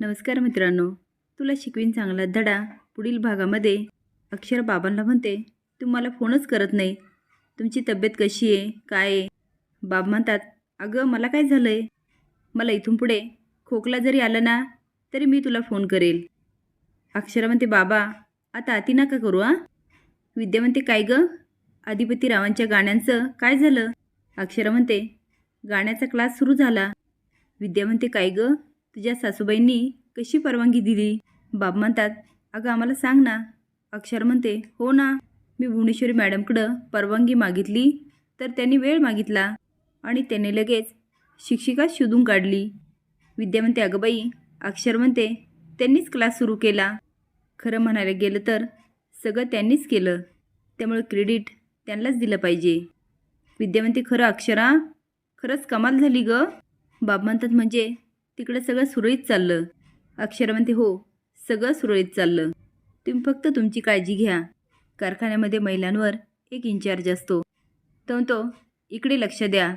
नमस्कार मित्रांनो. तुला शिकवीन चांगला धडा पुढील भागामध्ये. अक्षर बाबांना म्हणते तू मला फोनच करत नाही. तुमची तब्येत कशी आहे? काय आहे? बाब म्हणतात अगं मला काय झालं आहे मला इथून पुढे खोकला जरी आलं ना तरी मी तुला फोन करेल. अक्षरा म्हणते बाबा आता अति नका करू हां. विद्या म्हणते काय गं? अधिपती रावांच्या गाण्यांचं काय झालं? अक्षरा म्हणते गाण्याचा क्लास सुरू झाला. विद्या म्हणते काय गं? तुझ्या सासूबाईंनी कशी परवानगी दिली? बाब म्हणतात अगं आम्हाला सांग ना. अक्षर म्हणते हो ना मी भुवनेश्वरी मॅडमकडं परवानगी मागितली तर त्यांनी वेळ मागितला. आणि त्याने लगेच शिक्षिका शोधून काढली. विद्या म्हणते अगं बाई अक्षर म्हणते त्यांनीच क्लास सुरू केला. खरं म्हणायला गेलं तर सगळं त्यांनीच केलं. त्यामुळे क्रेडिट त्यांनाच दिलं पाहिजे. विद्या म्हणते खरं अक्षरा खरंच कमाल झाली ग. बाब म्हणतात म्हणजे तिकडं सगळं सुरळीत चाललं. अक्षर म्हणते हो सगळं सुरळीत चाललं. तुम्ही फक्त तुमची काळजी घ्या. कारखान्यामध्ये महिलांवर एक इन्चार्ज असतो. तो म्हणतो इकडे लक्ष द्या.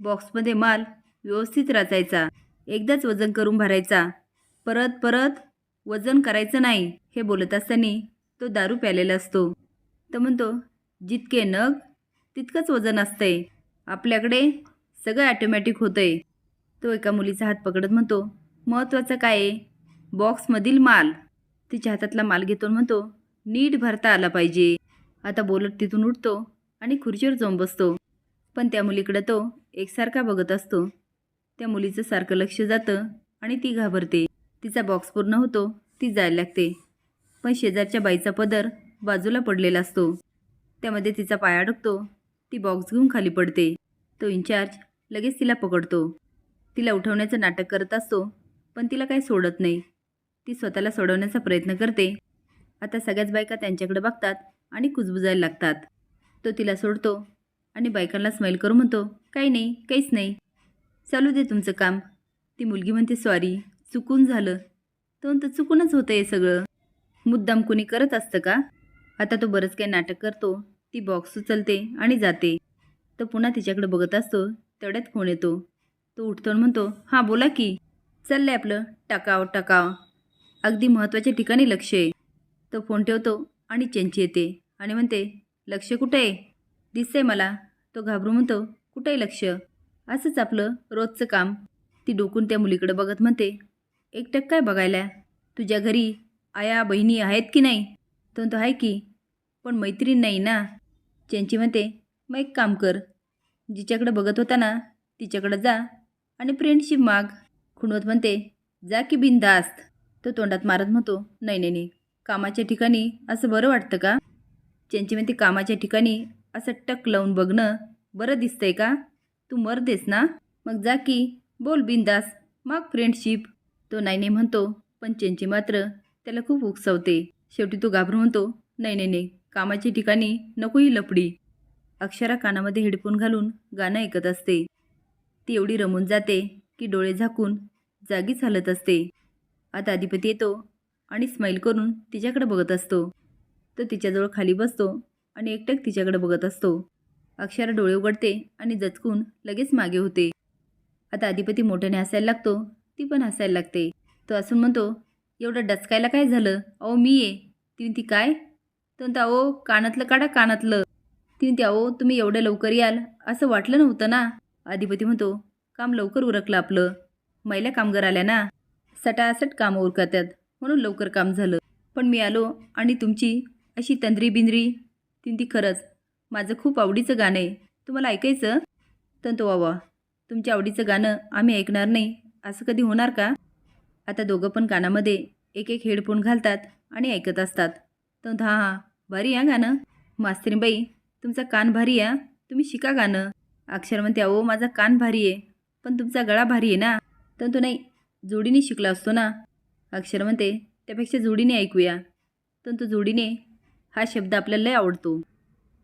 बॉक्समध्ये माल व्यवस्थित रचायचा. एकदाच वजन करून भरायचा. परत परत वजन करायचं नाही. हे बोलत असताना तो दारू प्यालेला असतो. तर म्हणतो जितके नग तितकंच वजन असतंय. आपल्याकडे सगळं ॲटोमॅटिक होतंय. तो एका मुलीचा हात पकडत म्हणतो महत्त्वाचं काय आहे? बॉक्समधील माल. तिच्या हातातला माल घेतो म्हणतो नीट भरता आला पाहिजे. आता बोलत तिथून उठतो आणि खुर्चीवर जाऊन बसतो. पण त्या मुलीकडं तो एकसारखा बघत असतो. त्या मुलीचं सारखं लक्ष जातं आणि ती घाबरते. तिचा बॉक्स पूर्ण होतो ती जायला लागते. पण शेजारच्या बाईचा पदर बाजूला पडलेला असतो. त्यामध्ये तिचा पाय अडकतो ती बॉक्स घेऊन खाली पडते. तो इन्चार्ज लगेच तिला पकडतो. तिला उठवण्याचं नाटक करत असतो पण तिला काही सोडत नाही. ती स्वतःला सोडवण्याचा प्रयत्न करते. आता सगळ्याच बायका त्यांच्याकडे बघतात आणि कुजबुजायला लागतात. तो तिला सोडतो आणि बायकांना स्माईल करून म्हणतो काही नाही काहीच नाही. चालू दे तुमचं काम. ती मुलगी म्हणते सॉरी चुकून झालं. तो तर चुकूनच होतं हे सगळं. मुद्दाम कुणी करत असतं का? आता तो बरंच काही नाटक करतो. ती बॉक्स उचलते आणि जाते. तो पुन्हा तिच्याकडे बघत असतो. तेवढ्यात फोन येतो? तो उठतो आणि म्हणतो हां बोला की. चाललंय आपलं टाकाव टाकाव. अगदी महत्त्वाच्या ठिकाणी लक्ष आहे. तो फोन ठेवतो आणि चेंची येते आणि म्हणते लक्ष कुठं आहे? दिसतंय मला. तो घाबरून म्हणतो कुठे आहे लक्ष? असंच आपलं रोजचं काम. ती डोकून त्या मुलीकडे बघत म्हणते एकटक काय बघायला. तुझ्या घरी आया बहिणी आहेत की नाही? तो म्हणतो आहे की पण मैत्रीण नाही ना. चेंची म्हणते मग एक काम कर. जिच्याकडे बघत होता ना तिच्याकडं जा. आणि फ्रेंडशिप माग. खुणवत म्हणते जा की बिनधास्त. तो तोंडात मारत म्हणतो नाही नाही नाही कामाच्या ठिकाणी असं बरं वाटतं का? त्यांची म्हणते कामाच्या ठिकाणी असं टक लावून बघणं बरं दिसतंय का? तू मरदेस ना. मग जा की बोल बिंदास मग फ्रेंडशिप. तो नाही नाही म्हणतो पण चेंची मात्र त्याला खूप उकसवते. शेवटी तो घाबरून म्हणतो नाही नाही नाही कामाच्या ठिकाणी नको ही लपडी. अक्षरा कानामध्ये हेडफोन घालून गाणं ऐकत असते. ती एवढी रमून जाते की डोळे झाकून जागीच हलत असते. आता अधिपती येतो आणि स्माईल करून तिच्याकडे बघत असतो. तो तिच्याजवळ खाली बसतो आणि एकटक तिच्याकडे बघत असतो. अक्षरा डोळे उघडते आणि जचकून लगेच मागे होते. आता अधिपती मोठ्याने हसायला लागतो. ती पण हसायला लागते. तो असून म्हणतो एवढं डचकायला काय झालं? अहो मी ये. ती काय? तर अहो कानातलं काढा कानातलं. ती अहो तुम्ही एवढं लवकर याल असं वाटलं नव्हतं ना. अधिपती म्हणतो काम लवकर उरकलं आपलं. महिला कामगार आल्या ना सटासट काम उरकतात. म्हणून लवकर काम झालं. पण मी आलो आणि तुमची अशी तंद्री बिंद्री ती ती खरंच. माझं खूप आवडीचं गाणं आहे. तुम्हाला ऐकायचं? तंतो तो वावा. तुमच्या आवडीचं गाणं आम्ही ऐकणार नाही. असं कधी होणार का? आता दोघं पण कानामध्ये एक एक हेडफोन घालतात आणि ऐकत असतात. तर हां हां. भारी आहे गाणं. मास्तरीबाई तुमचा कान भारी आहे तुम्ही शिका गाणं. अक्षर म्हणते अहो माझा कान भारी आहे पण तुमचा गळा भारी आहे ना तर तो नाही जोडीने शिकला असतो ना. अक्षर म्हणते त्यापेक्षा जोडीने ऐकूया. तर तो जोडीने? हा शब्द आपल्याला लय आवडतो.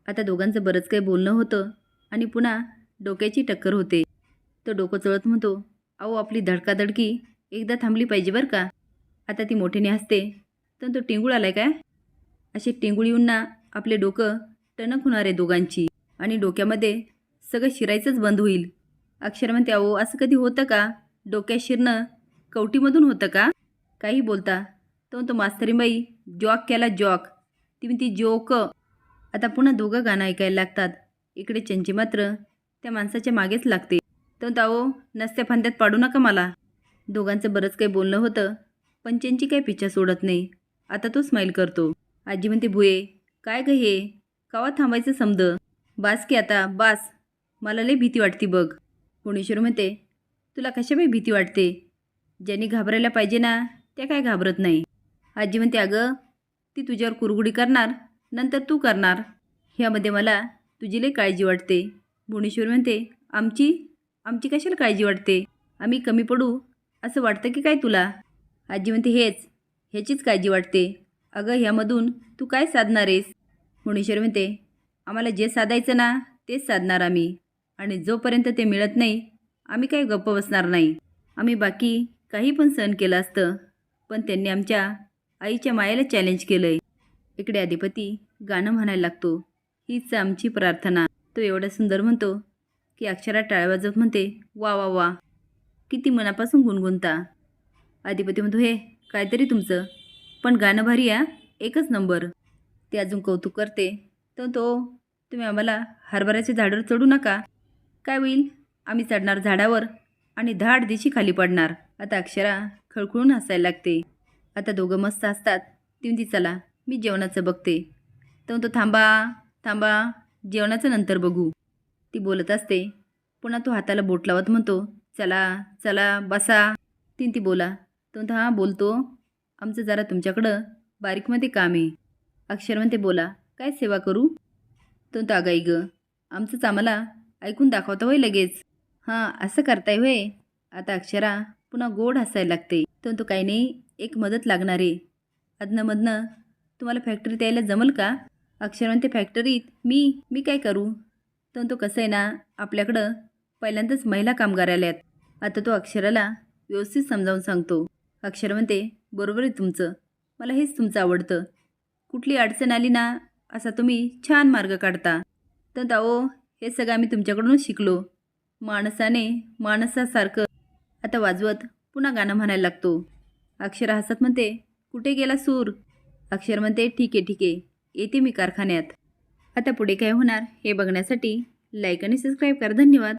आता दोघांचं बरंच काही बोलणं होतं आणि पुन्हा डोक्याची टक्कर होते. तो डोकं चळत म्हणतो अहो आपली धडकाधडकी एकदा थांबली पाहिजे बरं का? आता ती मोठ्याने हसते. तर तो टिंगूळ आलाय काय? असे टिंगूळ येऊन ना आपले डोकं टणक होणार आहे दोघांची आणि डोक्यामध्ये सगळं शिरायचंच बंद होईल. अक्षर म्हणते अहो असं कधी होतं का? डोक्यात शिरणं कवटीमधून होतं का? काही बोलता. तो म्हणतो मास्तरीबाई जॉक केला जॉक. ती म्हणती जोक. आता पुन्हा दोघं गाणं ऐकायला लागतात. इकडे चंची मात्र त्या माणसाच्या मागेच लागते. तो म्हणतो अहो नसत्या फांद्यात पाडू नका मला. दोघांचं बरंच काही बोलणं होतं पण चंची काही पिच्छा सोडत नाही. आता तो स्माईल करतो. आजी म्हणते भुये काय ग हे? कवा थांबायचं समद बास की आता बास. मला लई भीती वाटते बघ. कोणेश्वर म्हणते तुला कशाबाई भीती वाटते? ज्यांनी घाबरायला पाहिजे ना त्या काय घाबरत नाही. आजी म्हणते अगं ती तुझ्यावर कुरगुडी करणार नंतर तू करणार. ह्यामध्ये मला तुझी लई काळजी वाटते. भुवनेश्वर म्हणते आमची? आमची कशाला काळजी वाटते? आम्ही कमी पडू? असं वाटतं की काय तुला? आजी म्हणते हेच ह्याचीच काळजी वाटते. अगं ह्यामधून तू काय साधणार आहेस? भुवनेश्वर म्हणते आम्हाला जे साधायचं ना तेच साधणार आम्ही. आणि जोपर्यंत ते मिळत नाही आम्ही काही गप्प बसणार नाही. आम्ही बाकी काही पण सहन केलं असतं पण त्यांनी आमच्या आईच्या मायाला चॅलेंज केलं आहे इकडे अधिपती गाणं म्हणायला लागतो हीच आमची प्रार्थना. तो एवढा सुंदर म्हणतो की अक्षरा टाळ्या वाजवत म्हणते वा वा वा. किती मनापासून गुणगुणता. अधिपती म्हणतो हे काहीतरी तुमचं पण गाणं भारी या एकच नंबर. ते अजून कौतुक करते. तर तो तुम्ही आम्हाला हरभऱ्याच्या झाडावर चढू नका. काय होईल? आम्ही चढणार झाडावर आणि धाड दिशी खाली पडणार. आता अक्षरा खळखळून हसायला लागते. आता दोघं मस्त असतात ती म्हणती चला मी जेवणाचं बघते. तर तो थांबा थांबा जेवणाचं नंतर बघू. ती बोलत असते. पुन्हा तो हाताला बोट लावत म्हणतो चला चला बसा. तीन ती बोला. तो म्हणतो हां बोलतो. आमचं जरा तुमच्याकडं बारीकमध्ये काम आहे. अक्षर म्हणते बोला काय सेवा करू? तो म्हणतो अगाई ग आमचंच आम्हाला ऐकून दाखवता होय लगेच. हां असं करताय होय? आता अक्षरा पुन्हा गोड हसायला लागते. तो काही नाही एक मदत लागणार आहे. अदनंमधनं तुम्हाला फॅक्टरीत यायला जमल का? अक्षर फॅक्टरीत मी? मी काय करू? तर तो कसं आहे ना आपल्याकडं पहिल्यांदाच महिला कामगार आल्यात. आता तो अक्षराला व्यवस्थित समजावून सांगतो. अक्षर म्हणते बरोबर आहे तुमचं. मला हेच तुमचं आवडतं. कुठली अडचण आली ना असा तुम्ही छान मार्ग काढता. तर अहो हे सगळं आम्ही तुमच्याकडूनच शिकलो. माणसाने माणसासारखं. आता वाजवत पुन्हा गाणं म्हणायला लागतो. अक्षर हसत म्हणते कुठे गेला सूर? अक्षर म्हणते ठीक आहे ठीक. आहे येते मी कारखान्यात. आता पुढे काय होणार हे बघण्यासाठी लाईक आणि सबस्क्राईब करा. धन्यवाद.